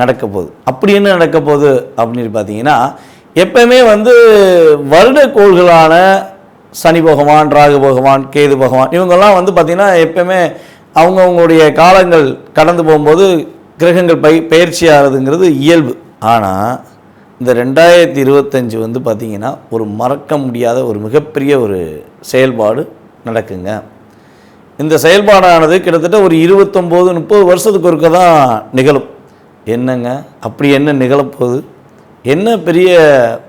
நடக்க போகுது அப்படி என்ன நடக்க போகுது அப்படின்னு பார்த்தீங்கன்னா எப்பயுமே வந்து வருட கோள்களான சனி பகவான் ராகு பகவான் கேது பகவான் இவங்கெல்லாம் வந்து பார்த்திங்கன்னா எப்பயுமே அவங்கவுங்களுடைய காலங்கள் கடந்து போகும்போது கிரகங்கள் பை பயிற்சி ஆகிறதுங்கிறது இயல்பு. ஆனால் இந்த ரெண்டாயிரத்தி இருபத்தஞ்சி வந்து பார்த்திங்கன்னா ஒரு மறக்க முடியாத ஒரு மிகப்பெரிய ஒரு செயல்பாடு நடக்குங்க. இந்த செயல்பாடானது கிட்டத்தட்ட ஒரு இருபத்தொம்போது முப்பது வருஷத்துக்கு ஒருக்க தான் நிகழும். என்னங்க? அப்படி என்ன நிகழப்போகுது? என்ன பெரிய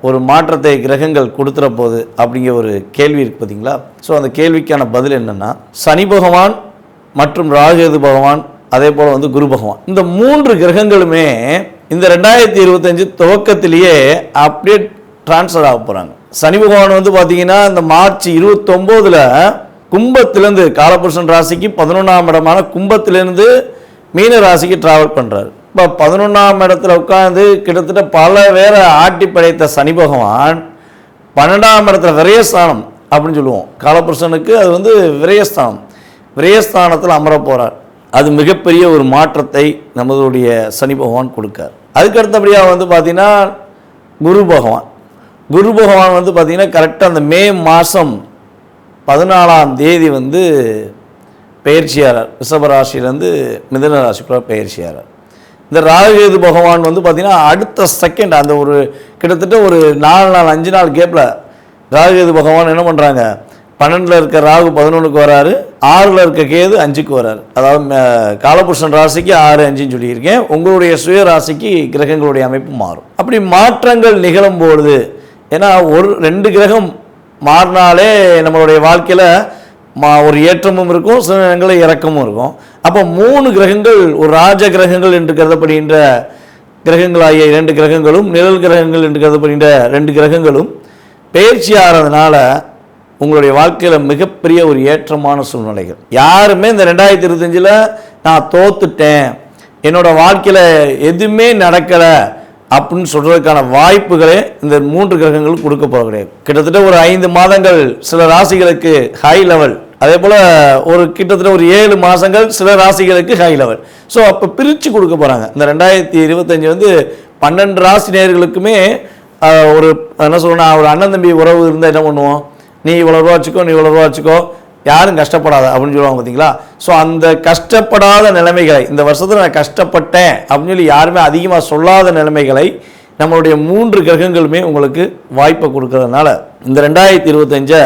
ஒரு மாற்றத்தை கிரகங்கள் கொடுத்துற போகுது அப்படிங்கிற ஒரு கேள்வி இருக்கு பார்த்தீங்களா ஸோ அந்த கேள்விக்கான பதில் என்னென்னா சனி பகவான் மற்றும் ராகுகேது பகவான் அதே போல் வந்து குரு பகவான். இந்த மூன்று கிரகங்களுமே இந்த ரெண்டாயிரத்தி இருபத்தஞ்சு துவக்கத்திலேயே அப்படியே ட்ரான்ஸ்ஃபர் ஆக போகிறாங்க சனி பகவான் வந்து பார்த்தீங்கன்னா இந்த மார்ச் இருபத்தொம்போதில் கும்பத்திலேருந்து காலபுருஷன் ராசிக்கு பதினொன்றாம் இடமான கும்பத்திலேருந்து மீன ராசிக்கு டிராவல் பண்ணுறாரு இப்போ பதினொன்றாம் இடத்துல உட்காந்து கிட்டத்தட்ட பல பேரை ஆட்டி படைத்த சனி பகவான் பன்னெண்டாம் இடத்துல விரயஸ்தானம் அப்படின்னு சொல்லுவோம். காலபுருஷனுக்கு அது வந்து விரயஸ்தானம். விரயஸ்தானத்தில் அமர போகிறார் அது மிகப்பெரிய ஒரு மாற்றத்தை நமதுடைய சனி பகவான் கொடுக்கார். அதுக்கு அடுத்தபடியாக வந்து பார்த்தீங்கன்னா குரு பகவான். குரு பகவான் வந்து பார்த்திங்கன்னா கரெக்டாக அந்த மே மாதம் பதினாலாம் தேதி வந்து பயிற்சியாளர். ரிஷபராசிலேருந்து மிதன ராசிக்குள்ள பயிற்சியாளர். இந்த ராகுகேது பகவான் வந்து பார்த்திங்கன்னா அடுத்த செகண்ட் அந்த ஒரு கிட்டத்தட்ட ஒரு நாலு நாள் அஞ்சு நாள் கேப்பில் ராகுகேது பகவான் என்ன பண்ணுறாங்க பன்னெண்டில் இருக்க ராகு பதினொன்றுக்கு வராரு ஆறில் இருக்க கேது அஞ்சுக்கு வராரு. அதாவது காலபுருஷன் ராசிக்கு ஆறு அஞ்சுன்னு சொல்லியிருக்கேன். உங்களுடைய சுய ராசிக்கு கிரகங்களுடைய அமைப்பு மாறும். அப்படி மாற்றங்கள் நிகழும் பொழுது ஏன்னா ஒரு ரெண்டு கிரகம் மாறினாலே நம்மளுடைய வாழ்க்கையில் மா ஒரு ஏற்றமும் இருக்கும் சில நேரங்களில் இறக்கமும் இருக்கும். அப்போ மூணு கிரகங்கள் ஒரு ராஜ கிரகங்கள் என்று கருதப்படுகின்ற கிரகங்களாகிய இரண்டு கிரகங்களும் நிழல் கிரகங்கள் என்று கருதப்படுகின்ற ரெண்டு கிரகங்களும் பயிற்சி ஆகிறதுனால உங்களுடைய வாழ்க்கையில் மிகப்பெரிய ஒரு ஏற்றமான சூழ்நிலைகள். யாருமே இந்த ரெண்டாயிரத்தி இருபத்தஞ்சில் நான் தோத்துட்டேன். என்னோடய வாழ்க்கையில் எதுவுமே நடக்கலை. அப்படின்னு சொல்கிறதுக்கான வாய்ப்புகளே இந்த மூன்று கிரகங்கள் கொடுக்க போக கிடையாது. கிட்டத்தட்ட ஒரு ஐந்து மாதங்கள் சில ராசிகளுக்கு ஹை லெவல் அதே போல் ஒரு கிட்டத்தட்ட ஒரு ஏழு மாதங்கள் சில ராசிகளுக்கு ஹை லெவல் ஸோ அப்போ பிரித்து கொடுக்க போகிறாங்க இந்த ரெண்டாயிரத்தி இருபத்தஞ்சி வந்து பன்னெண்டு ராசி நேர்களுக்குமே ஒரு என்ன சொல்லணும் ஒரு அண்ணன் தம்பி உறவு இருந்தால் என்ன பண்ணுவோம்? நீ இவ்வளோ ரூபா வச்சுக்கோ நீ இவ்வளோ ரூபா வச்சுக்கோ. யாரும் கஷ்டப்படாத அப்படின்னு சொல்லுவாங்க பார்த்தீங்களா? ஸோ அந்த கஷ்டப்படாத நிலைமைகளை இந்த வருஷத்தில் நான் கஷ்டப்பட்டேன் அப்படின்னு சொல்லி யாருமே அதிகமாக சொல்லாத நிலைமைகளை நம்மளுடைய மூன்று கிரகங்களுமே உங்களுக்கு வாய்ப்பை கொடுக்கறதுனால இந்த ரெண்டாயிரத்தி இருபத்தஞ்சை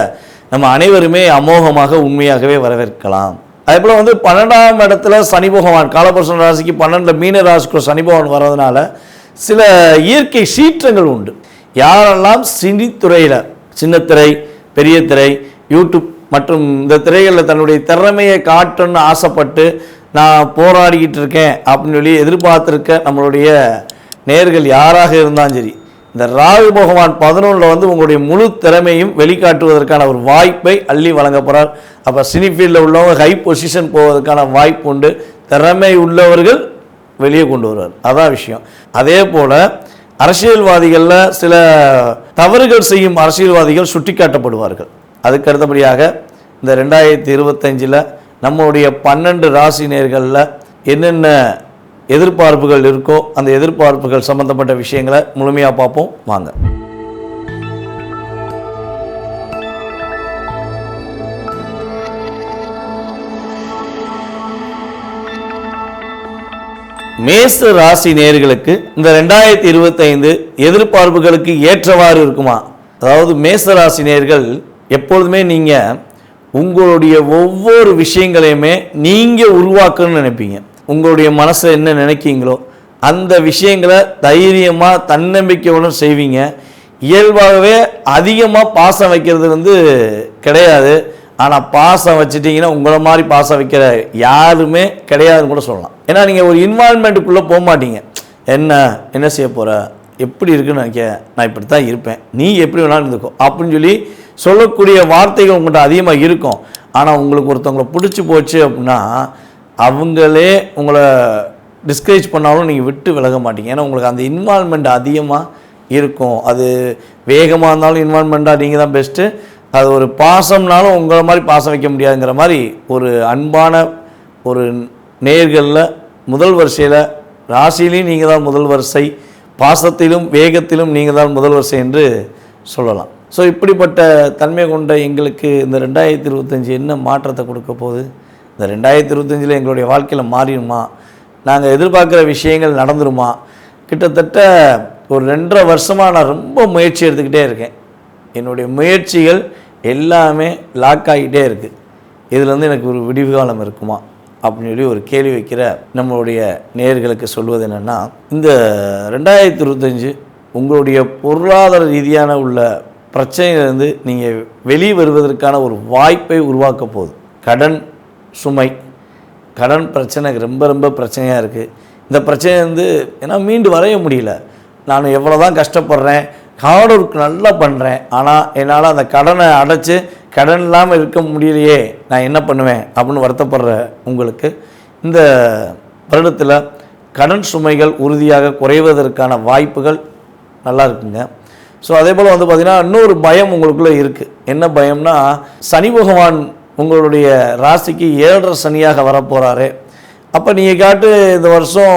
நம்ம அனைவருமே அமோகமாக உண்மையாகவே வரவேற்கலாம். அதே போல் வந்து பன்னெண்டாம் இடத்துல சனி பகவான் காலபுருஷன் ராசிக்கு பன்னெண்டில் மீன ராசிக்கு சனி பகவான் வர்றதுனால சில இயற்கை சீற்றங்கள் உண்டு. யாரெல்லாம் சினித்துறையில் சின்னத்திரை பெரிய திரை யூடியூப் மற்றும் இந்த திரைகளில் தன்னுடைய திறமையை காட்டணும்னு ஆசைப்பட்டு நான் போராடிக்கிட்டு இருக்கேன் அப்படின்னு சொல்லி எதிர்பார்த்துருக்க நம்மளுடைய நேர்கள் யாராக இருந்தாலும் சரி இந்த ராகு பகவான் பதினொன்றில் வந்து உங்களுடைய முழு திறமையும் வெளிக்காட்டுவதற்கான ஒரு வாய்ப்பை அள்ளி வழங்க போகிறார் அப்போ சினி ஃபீல்டில் உள்ளவங்க ஹை பொசிஷன் போவதற்கான வாய்ப்பு உண்டு. திறமை உள்ளவர்கள் வெளியே கொண்டு வருவார். அதான் விஷயம். அதே போல் அரசியல்வாதிகளில் சில தவறுகள் செய்யும் அரசியல்வாதிகள் சுட்டிக்காட்டப்படுவார்கள். அதுக்கு அடுத்தபடியாக இந்த ரெண்டாயிரத்தி இருபத்தஞ்சில் நம்மளுடைய பன்னெண்டு ராசி நேர்களில் என்னென்ன எதிர்பார்ப்புகள் இருக்கோ அந்த எதிர்பார்ப்புகள் சம்மந்தப்பட்ட விஷயங்களை முழுமையாக பார்ப்போம். வாங்க. மேச ராசி நேர்களுக்கு இந்த ரெண்டாயிரத்தி இருபத்தைந்து எதிர்பார்ப்புகளுக்கு ஏற்றவாறு இருக்குமா? அதாவது மேச ராசி நேர்கள் எப்பொழுதுமே நீங்கள் உங்களுடைய ஒவ்வொரு விஷயங்களையுமே நீங்கள் உருவாக்கணும்னு நினைப்பீங்க. உங்களுடைய மனசை என்ன நினைக்கிங்களோ அந்த விஷயங்களை தைரியமாக தன்னம்பிக்கையுடன் செய்வீங்க. இயல்பாகவே அதிகமாக பாசம் வைக்கிறது வந்து கிடையாது. ஆனால் பாசம் வச்சுட்டிங்கன்னா உங்களை மாதிரி பாசம் வைக்கிற யாருமே கிடையாதுன்னு கூட சொல்லலாம். ஏன்னா நீங்கள் ஒரு இன்வால்மெண்ட்டுக்குள்ளே போக மாட்டீங்க. என்ன என்ன செய்ய போகிற எப்படி இருக்குன்னு நினைக்க நான் இப்படி தான் இருப்பேன். நீ எப்படி வேணாலும் இருந்துக்கோ. அப்படின்னு சொல்லி சொல்லக்கூடிய வார்த்தைகள் உங்கள்கிட்ட அதிகமாக இருக்கும். ஆனால் உங்களுக்கு ஒருத்தவங்களை பிடிச்சி போச்சு அப்படின்னா அவங்களே உங்களை டிஸ்கரேஜ் பண்ணாலும் நீங்கள் விட்டு விலக மாட்டீங்க. ஏன்னா உங்களுக்கு அந்த இன்வால்மெண்ட் அதிகமாக இருக்கும். அது வேகமாக இருந்தாலும் இன்வால்மெண்ட்டாக நீங்கள் தான் பெஸ்ட்டு அது ஒரு பாசம்னாலும் உங்களை மாதிரி பாசம் வைக்க முடியாதுங்கிற மாதிரி ஒரு அன்பான ஒரு நேர்களில் முதல் வரிசையில் ராசியிலையும் நீங்கள் தான் முதல் வரிசை. பாசத்திலும் வேகத்திலும் நீங்கள் தான் முதல் வரிசை என்று சொல்லலாம். ஸோ இப்படிப்பட்ட தன்மை கொண்ட எங்களுக்கு இந்த ரெண்டாயிரத்தி இருபத்தஞ்சி என்ன மாற்றத்தை கொடுக்க போகுது? இந்த ரெண்டாயிரத்தி இருபத்தஞ்சில் எங்களுடைய வாழ்க்கையில் மாறிடுமா? நாங்கள் எதிர்பார்க்குற விஷயங்கள் நடந்துருமா? கிட்டத்தட்ட ஒரு ரெண்டரை வருஷமாக நான் ரொம்ப முயற்சி எடுத்துக்கிட்டே இருக்கேன். என்னுடைய முயற்சிகள் எல்லாமே லாக் ஆகிட்டே இருக்குது இதுலேருந்து எனக்கு ஒரு விடிவு காலம் இருக்குமா? அப்படின்னு சொல்லி ஒரு கேள்வி வைக்கிற நம்மளுடைய நேர்களுக்கு சொல்வது என்னென்னா இந்த ரெண்டாயிரத்தி இருபத்தஞ்சு உங்களுடைய பொருளாதார ரீதியான உள்ள பிரச்சனையிலிருந்து நீங்கள் வெளியே வருவதற்கான ஒரு வாய்ப்பை உருவாக்க போகுது. கடன் சுமை. கடன் பிரச்சனை ரொம்ப ரொம்ப பிரச்சனையாக இருக்குது இந்த பிரச்சனை வந்து ஏன்னா மீண்டு வரைய முடியல. நான் எவ்வளோ தான் கஷ்டப்படுறேன். ஹார்ட் ஒர்க் நல்லா பண்ணுறேன் ஆனால் என்னால் அந்த கடனை அடைச்சி கடன் இல்லாமல் இருக்க முடியலையே. நான் என்ன பண்ணுவேன்? அப்படின்னு வருத்தப்படுற உங்களுக்கு இந்த வருடத்தில் கடன் சுமைகள் உறுதியாக குறைவதற்கான வாய்ப்புகள் நல்லா இருக்குங்க. ஸோ அதே போல் வந்து பார்த்திங்கன்னா இன்னொரு பயம் உங்களுக்குள்ளே இருக்குது என்ன பயம்னா சனி பகவான் உங்களுடைய ராசிக்கு ஏழரை சனியாக வரப்போகிறாரு அப்போ நீங்கள் காட்டு இந்த வருஷம்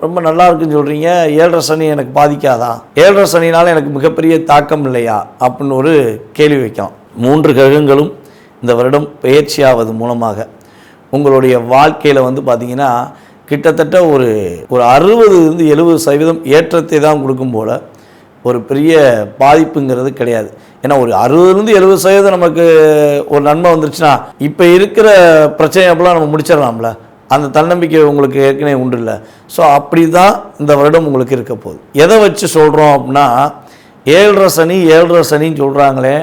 ரொம்ப நல்லா இருக்குன்னு சொல்கிறீங்க ஏழரை சனி எனக்கு பாதிக்காதா? ஏழரை சனினால் எனக்கு மிகப்பெரிய தாக்கம் இல்லையா? அப்படின்னு ஒரு கேள்வி வைக்கலாம் மூன்று கிரகங்களும் இந்த வருடம் பயிற்சியாவது மூலமாக உங்களுடைய வாழ்க்கையில் வந்து பார்த்திங்கன்னா கிட்டத்தட்ட ஒரு ஒரு அறுபது இருந்து எழுபது சதவீதம் ஏற்றத்தை தான் கொடுக்கும் போல் ஒரு பெரிய பாதிப்புங்கிறது கிடையாது. ஏன்னா ஒரு அறுபதுலேருந்து எழுபது சதவீதம் நமக்கு ஒரு நன்மை வந்துருச்சுன்னா இப்போ இருக்கிற பிரச்சனை அப்பெல்லாம் நம்ம முடிச்சிடலாம்ல. அந்த தன்னம்பிக்கை உங்களுக்கு ஏற்கனவே உண்டு இல்லை. ஸோ அப்படி தான் இந்த வருடம் உங்களுக்கு இருக்க போகுது. எதை வச்சு சொல்கிறோம் அப்படின்னா ஏழரை சனி ஏழரை சனின்னு சொல்கிறாங்களே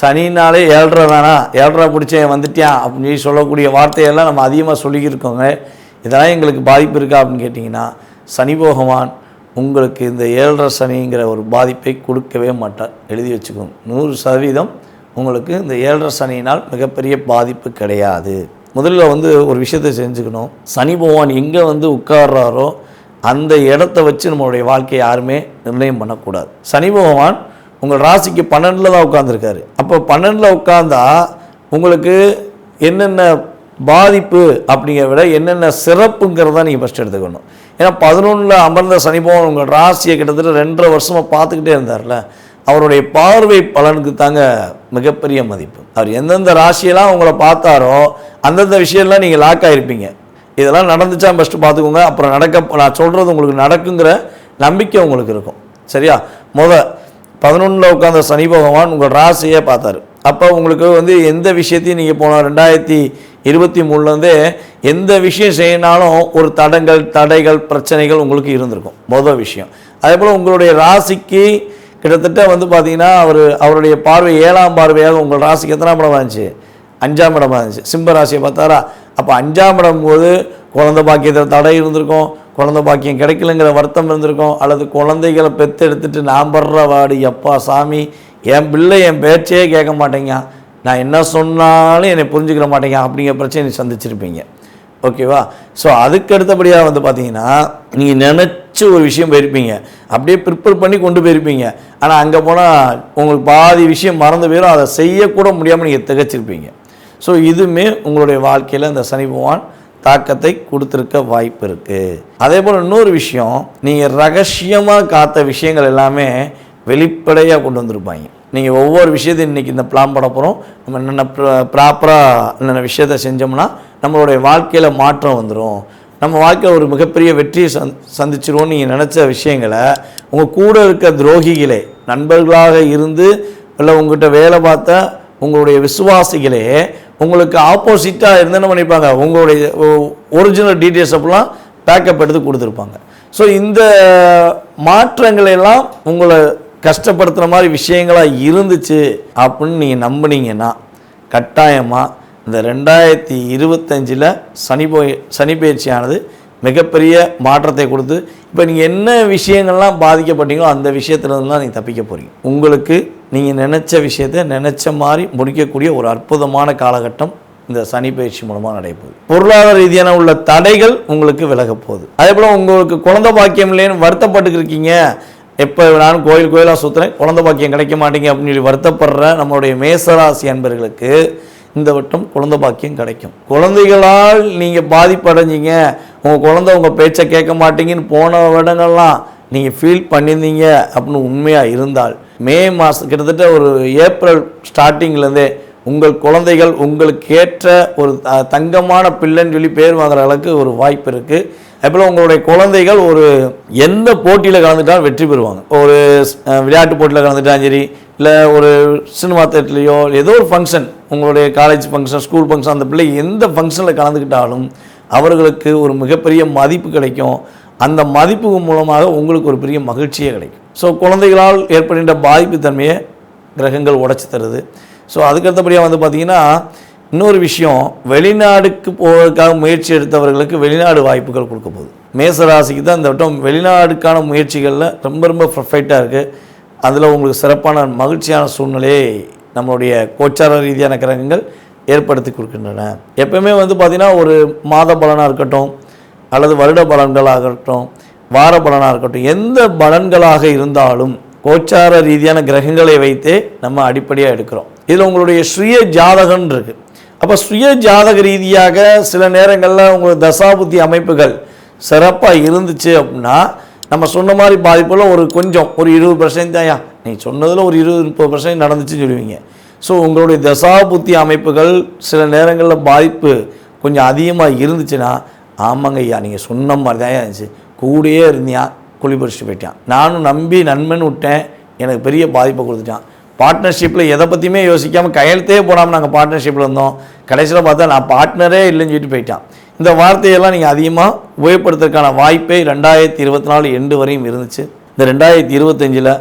சனினாலே ஏழரை தானா? ஏழரை பிடிச்சேன் வந்துட்டியான் அப்படின்னு சொல்லி சொல்லக்கூடிய வார்த்தையெல்லாம் நம்ம அதிகமாக சொல்லிக்கிருக்கோங்க இதெல்லாம் எங்களுக்கு பாதிப்பு இருக்கா அப்படின்னு கேட்டிங்கன்னா சனி பகவான் உங்களுக்கு இந்த ஏழரை சனிங்கிற ஒரு பாதிப்பை கொடுக்கவே மாட்டார். எழுதி வச்சுக்கோங்க. நூறு சதவீதம் உங்களுக்கு இந்த ஏழரை சனியினால் மிகப்பெரிய பாதிப்பு கிடையாது. முதல்ல வந்து ஒரு விஷயத்தை செஞ்சுக்கணும். சனி பகவான் எங்கே வந்து உட்கார்றாரோ அந்த இடத்த வச்சு நம்மளுடைய வாழ்க்கையை யாருமே நிர்ணயம் பண்ணக்கூடாது. சனி பகவான் உங்கள் ராசிக்கு பன்னெண்டில் தான் உட்காந்துருக்காரு அப்போ பன்னெண்டில் உட்காந்தா உங்களுக்கு என்னென்ன பாதிப்பு அப்படிங்கிற விட என்னென்ன சிறப்புங்கிறத நீங்கள் ஃபஸ்ட் எடுத்துக்கணும். ஏன்னா பதினொன்றில் அமர்ந்த சனி உங்கள் ராசியை கிட்டத்தட்ட ரெண்டரை வருஷமாக பார்த்துக்கிட்டே இருந்தார்ல அவருடைய பார்வை பலனுக்கு தாங்க மிகப்பெரிய மதிப்பு. அவர் எந்தெந்த ராசியெல்லாம் உங்களை பார்த்தாரோ அந்தந்த விஷயம்லாம் நீங்கள் லாக் ஆகிருப்பீங்க இதெல்லாம் நடந்துச்சா ஃபஸ்ட்டு பார்த்துக்கோங்க. அப்புறம் நடக்க நான் சொல்கிறது உங்களுக்கு நடக்குங்கிற நம்பிக்கை உங்களுக்கு இருக்கும். சரியா? முத பதினொன்றில் உட்காந்த சனி பகவான் உங்கள் ராசியே பார்த்தாரு. அப்போ உங்களுக்கு வந்து எந்த விஷயத்தையும் நீங்கள் போன ரெண்டாயிரத்தி இருபத்தி மூணுலேருந்தே எந்த விஷயம் செய்யினாலும் ஒரு தடங்கள் தடைகள் பிரச்சனைகள் உங்களுக்கு இருந்திருக்கும். மொதல் விஷயம். அதே போல் உங்களுடைய ராசிக்கு கிட்டத்தட்ட வந்து பார்த்தீங்கன்னா அவர் அவருடைய பார்வை ஏழாம் பார்வையாக உங்கள் ராசிக்கு எத்தனாம் இடமா இருந்துச்சு அஞ்சாம் இடமா இருந்துச்சு சிம்ப ராசியை பார்த்தாரா? அப்போ அஞ்சாம் இடம் போது குழந்தை பாக்கியத்தில் தடை இருந்திருக்கும். குழந்தை பாக்கியம் கிடைக்கலங்கிற வருத்தம் இருந்திருக்கும். அல்லது குழந்தைகளை பெற்று எடுத்துட்டு நான் படுற வாடி எப்பா சாமி என் பிள்ளை என் பேச்சே கேட்க மாட்டேங்க. நான் என்ன சொன்னாலும் என்னை புரிஞ்சுக்கிற மாட்டேங்க. அப்படிங்கிற பிரச்சனை சந்திச்சிருப்பீங்க. ஓகேவா ஸோ அதுக்கு அடுத்தபடியாக வந்து பார்த்தீங்கன்னா நீங்கள் நினச்ச ஒரு விஷயம் போயிருப்பீங்க. அப்படியே ப்ரிப்பேர் பண்ணி கொண்டு போயிருப்பீங்க. ஆனால் அங்கே போனால் உங்களுக்கு பாதி விஷயம் மறந்து போயிடும் அதை செய்யக்கூட முடியாமல் நீங்கள் திகச்சிருப்பீங்க. ஸோ இதுவுமே உங்களுடைய வாழ்க்கையில் இந்த சனி பகவான் தாக்கத்தை கொடுத்துருக்க வாய்ப்பு இருக்குது அதே போல் இன்னொரு விஷயம் நீங்கள் ரகசியமாக காத்த விஷயங்கள் எல்லாமே வெளிப்படையாக கொண்டு வந்திருப்பாங்க. நீங்கள் ஒவ்வொரு விஷயத்தையும் இன்றைக்கி இந்த பிளான் பண்ண போகிறோம் நம்ம என்னென்ன ப்ராப்பராக என்னென்ன விஷயத்தை செஞ்சோம்னா நம்மளுடைய வாழ்க்கையில் மாற்றம் வந்துடும் நம்ம வாழ்க்கையில் ஒரு மிகப்பெரிய வெற்றியை சந் சந்திச்சிருவோம்னு நீங்கள் நினச்ச விஷயங்களை உங்கள் கூட இருக்க துரோகிகளே நண்பர்களாக இருந்து இல்லை உங்கள்கிட்ட வேலை பார்த்த உங்களுடைய விசுவாசிகளே உங்களுக்கு ஆப்போசிட்டாக இருந்து என்ன பண்ணியிருப்பாங்க உங்களுடைய ஒரிஜினல் டீட்டெயில்ஸ் அப்படிலாம் பேக்கப் எடுத்து கொடுத்துருப்பாங்க. ஸோ இந்த மாற்றங்களெல்லாம் உங்களை கஷ்டப்படுத்துகிற மாதிரி விஷயங்களாக இருந்துச்சு அப்படின்னு நீங்கள் நம்புனீங்கன்னா கட்டாயமாக இந்த ரெண்டாயிரத்தி இருபத்தஞ்சில் சனி போய் சனி பயிற்சியானது மிகப்பெரிய மாற்றத்தை கொடுத்து இப்போ நீங்கள் என்ன விஷயங்கள்லாம் பாதிக்கப்பட்டீங்களோ அந்த விஷயத்துலேருந்துலாம் நீங்கள் தப்பிக்க போகிறீங்க உங்களுக்கு நீங்கள் நினச்ச விஷயத்தை நினச்ச மாதிரி முடிக்கக்கூடிய ஒரு அற்புதமான காலகட்டம் இந்த சனி பயிற்சி மூலமாக நடைபெறுது பொருளாதார ரீதியான உள்ள தடைகள் உங்களுக்கு விலக போகுது. அதே போல் உங்களுக்கு குழந்தை பாக்கியம் இல்லைன்னு வருத்தப்பட்டு இருக்கீங்க. எப்போ நான் கோயில் கோயிலாக சுற்றுறேன் குழந்தை பாக்கியம் கிடைக்க மாட்டேங்க அப்படின்னு சொல்லி வருத்தப்படுற நம்மளுடைய மேசராசி அன்பர்களுக்கு இந்த வட்டம் குழந்தை பாக்கியம் கிடைக்கும். குழந்தைகளால் நீங்கள் பாதிப்படைஞ்சிங்க. உங்கள் குழந்தை உங்கள் பேச்சை கேட்க மாட்டீங்கன்னு போன வருடங்கள்லாம் நீங்கள் ஃபீல் பண்ணியிருந்தீங்க அப்படின்னு உண்மையாக இருந்தால் மே மாதம் கிட்டத்தட்ட ஒரு ஏப்ரல் ஸ்டார்டிங்லேருந்தே உங்கள் குழந்தைகள் உங்களுக்கு ஏற்ற ஒரு த- தங்கமான பிள்ளைன்னு சொல்லி பேர் வாங்குற அளவுக்கு ஒரு வாய்ப்பு இருக்குது அதுபோல் உங்களுடைய குழந்தைகள் ஒரு எந்த போட்டியில் கலந்துட்டாலும் வெற்றி பெறுவாங்க. ஒரு விளையாட்டு போட்டியில் கலந்துட்டாலும் சரி இல்லை ஒரு சினிமா தேட்டர்லேயோ ஏதோ ஒரு ஃபங்க்ஷன் உங்களுடைய காலேஜ் ஃபங்க்ஷன் ஸ்கூல் ஃபங்க்ஷன் அந்த பிள்ளை எந்த ஃபங்க்ஷனில் கலந்துக்கிட்டாலும் அவர்களுக்கு ஒரு மிகப்பெரிய மதிப்பு கிடைக்கும். அந்த மதிப்பு மூலமாக உங்களுக்கு ஒரு பெரிய மகிழ்ச்சியே கிடைக்கும். ஸோ குழந்தைகளால் ஏற்படுகின்ற பாதிப்பு தன்மையை கிரகங்கள் உடைச்சி தருது. ஸோ அதுக்கடுத்தபடியாக வந்து பார்த்திங்கன்னா இன்னொரு விஷயம் வெளிநாடுக்கு போவதற்காக முயற்சி எடுத்தவர்களுக்கு வெளிநாடு வாய்ப்புகள் கொடுக்க போகுது. மேசராசிக்கு தான் இந்த வட்டம் வெளிநாடுக்கான முயற்சிகளில் ரொம்ப ரொம்ப பர்ஃபெக்டாக இருக்குது அதில் உங்களுக்கு சிறப்பான மகிழ்ச்சியான சூழ்நிலையை நம்மளுடைய கோச்சார ரீதியான கிரகங்கள் ஏற்படுத்தி கொடுக்கின்றன. எப்பவுமே வந்து பார்த்திங்கன்னா ஒரு மாத பலனாக இருக்கட்டும் அல்லது வருட பலன்களாக இருக்கட்டும் வார பலனாக இருக்கட்டும் எந்த பலன்களாக இருந்தாலும் கோச்சார ரீதியான கிரகங்களை வைத்தே நம்ம அடிப்படையாக எடுக்கிறோம். இதில் உங்களுடைய சுய ஜாதகம் இருக்கு. அப்போ சுய ஜாதக ரீதியாக சில நேரங்களில் உங்களுக்கு தசாபுத்தி அமைப்புகள் சிறப்பாக இருந்துச்சு அப்படின்னா நம்ம சொன்ன மாதிரி பாதிப்பில் ஒரு கொஞ்சம் ஒரு இருபது பர்சன்ட் தான்யா நீ சொன்னதில் ஒரு இருபது முப்பது பர்சன்ட் நடந்துச்சுன்னு சொல்லுவீங்க. ஸோ உங்களுடைய தசாபுத்தி அமைப்புகள் சில நேரங்களில் பாதிப்பு கொஞ்சம் அதிகமாக இருந்துச்சுன்னா ஆமாங்க ஐயா நீங்கள் சொன்ன மாதிரி தான் இருந்துச்சு. கூடயே இருந்தியா குழி போயிட்டான். நானும் நம்பி நண்பன் விட்டேன் எனக்கு பெரிய பாதிப்பை கொடுத்துட்டான். பார்ட்னர்ஷிப்பில் எதை பற்றியுமே யோசிக்காமல் கையெழுத்தே போடாமல் நாங்கள் பார்ட்னர்ஷிப்பில் இருந்தோம். கடைசியில் பார்த்தா நான் பார்ட்னரே இல்லைன்னு சொல்லிட்டு போயிட்டான். இந்த வார்த்தையெல்லாம் நீங்கள் அதிகமாக உபயோகப்படுத்துறதுக்கான வாய்ப்பே ரெண்டாயிரத்தி இருபத்தி நாலு எண்டு வரையும் இருந்துச்சு. இந்த ரெண்டாயிரத்தி இருபத்தஞ்சில்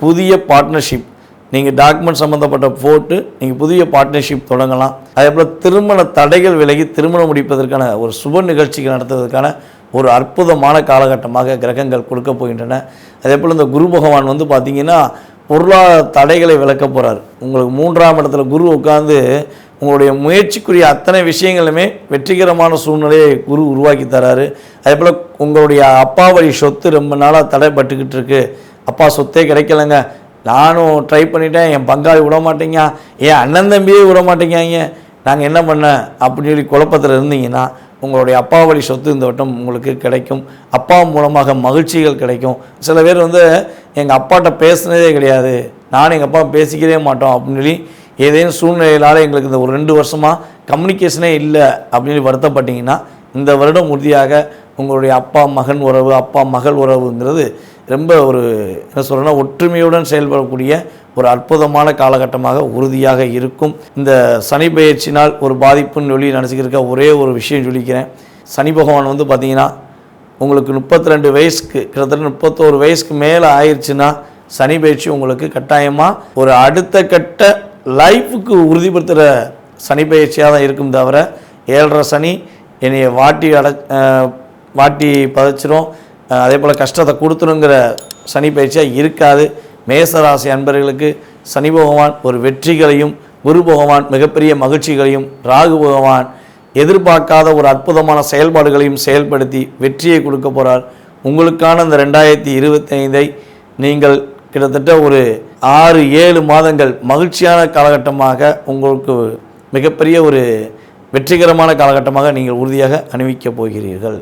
புதிய பார்ட்னர்ஷிப் நீங்கள் டாக்குமெண்ட் சம்மந்தப்பட்ட போட்டு நீங்கள் புதிய பார்ட்னர்ஷிப் தொடங்கலாம். அதே போல் திருமண தடைகள் விலகி திருமணம் முடிப்பதற்கான ஒரு சுப நிகழ்ச்சிகள் நடத்துவதற்கான ஒரு அற்புதமான காலகட்டமாக கிரகங்கள் கொடுக்க போகின்றன. அதே போல் இந்த குரு பகவான் வந்து பார்த்திங்கன்னா பொருளாதார தடைகளை விளக்க போகிறார் உங்களுக்கு மூன்றாம் இடத்துல குரு உட்காந்து உங்களுடைய முயற்சிக்குரிய அத்தனை விஷயங்களுமே வெற்றிகரமான சூழ்நிலையை குரு உருவாக்கி தராரு. அதே போல் உங்களுடைய அப்பா வழி சொத்து ரொம்ப நாளாக தடைப்பட்டுக்கிட்டு இருக்கு. அப்பா சொத்தே கிடைக்கலங்க. நானும் ட்ரை பண்ணிட்டேன். என் பங்காளி விட மாட்டேங்க. என் அண்ணன் தம்பியே விட மாட்டேங்காங்க நாங்கள் என்ன பண்ண? அப்படின்னு சொல்லி குழப்பத்தில் இருந்தீங்கன்னா உங்களுடைய அப்பா வழி சொத்து இந்த வட்டம் உங்களுக்கு கிடைக்கும். அப்பா மூலமாக மகிழ்ச்சிகள் கிடைக்கும். சில பேர் வந்து எங்கள் அப்பாட்ட பேசுனதே கிடையாது. நானும் எங்கள் அப்பா பேசிக்கவே மாட்டோம் அப்படின்னு சொல்லி ஏதேனும் சூழ்நிலையிலால் எங்களுக்கு இந்த ஒரு ரெண்டு வருஷமாக கம்யூனிகேஷனே இல்லை அப்படின்னு சொல்லி இந்த வருடம் உறுதியாக உங்களுடைய அப்பா மகன் உறவு அப்பா மகள் உறவுங்கிறது ரொம்ப ஒரு என்ன சொல்கிறேன்னா ஒற்றுமையுடன் செயல்படக்கூடிய ஒரு அற்புதமான காலகட்டமாக உறுதியாக இருக்கும். இந்த சனி பயிற்சினால் ஒரு பாதிப்புன்னு சொல்லி நினச்சிக்கிருக்க ஒரே ஒரு விஷயம் சொல்லிக்கிறேன். சனி பகவான் வந்து பார்த்திங்கன்னா உங்களுக்கு முப்பத்தி ரெண்டு வயசுக்கு கிட்டத்தட்ட முப்பத்தோரு வயசுக்கு மேலே ஆயிடுச்சுன்னா சனி பயிற்சி உங்களுக்கு கட்டாயமாக ஒரு அடுத்த கட்ட லைஃபுக்கு உறுதிப்படுத்துகிற சனி பயிற்சியாக தான் இருக்கும் தவிர ஏழரை சனி என்னைய வாட்டி அட வாட்டி பதைச்சிரும். அதே போல் கஷ்டத்தை கொடுத்துருங்கிற சனி பயிற்சியாக இருக்காது. மேசராசி அன்பர்களுக்கு சனி பகவான் ஒரு வெற்றிகளையும் குரு பகவான் மிகப்பெரிய மகிழ்ச்சிகளையும் ராகு பகவான் எதிர்பார்க்காத ஒரு அற்புதமான செயல்பாடுகளையும் செயல்படுத்தி வெற்றியை கொடுக்க போகிறார் உங்களுக்கான இந்த ரெண்டாயிரத்தி இருபத்தைந்தை நீங்கள் கிட்டத்தட்ட ஒரு ஆறு ஏழு மாதங்கள் மகிழ்ச்சியான காலகட்டமாக உங்களுக்கு மிகப்பெரிய ஒரு வெற்றிகரமான காலகட்டமாக நீங்கள் உறுதியாக அணிவிக்கப் போகிறீர்கள்.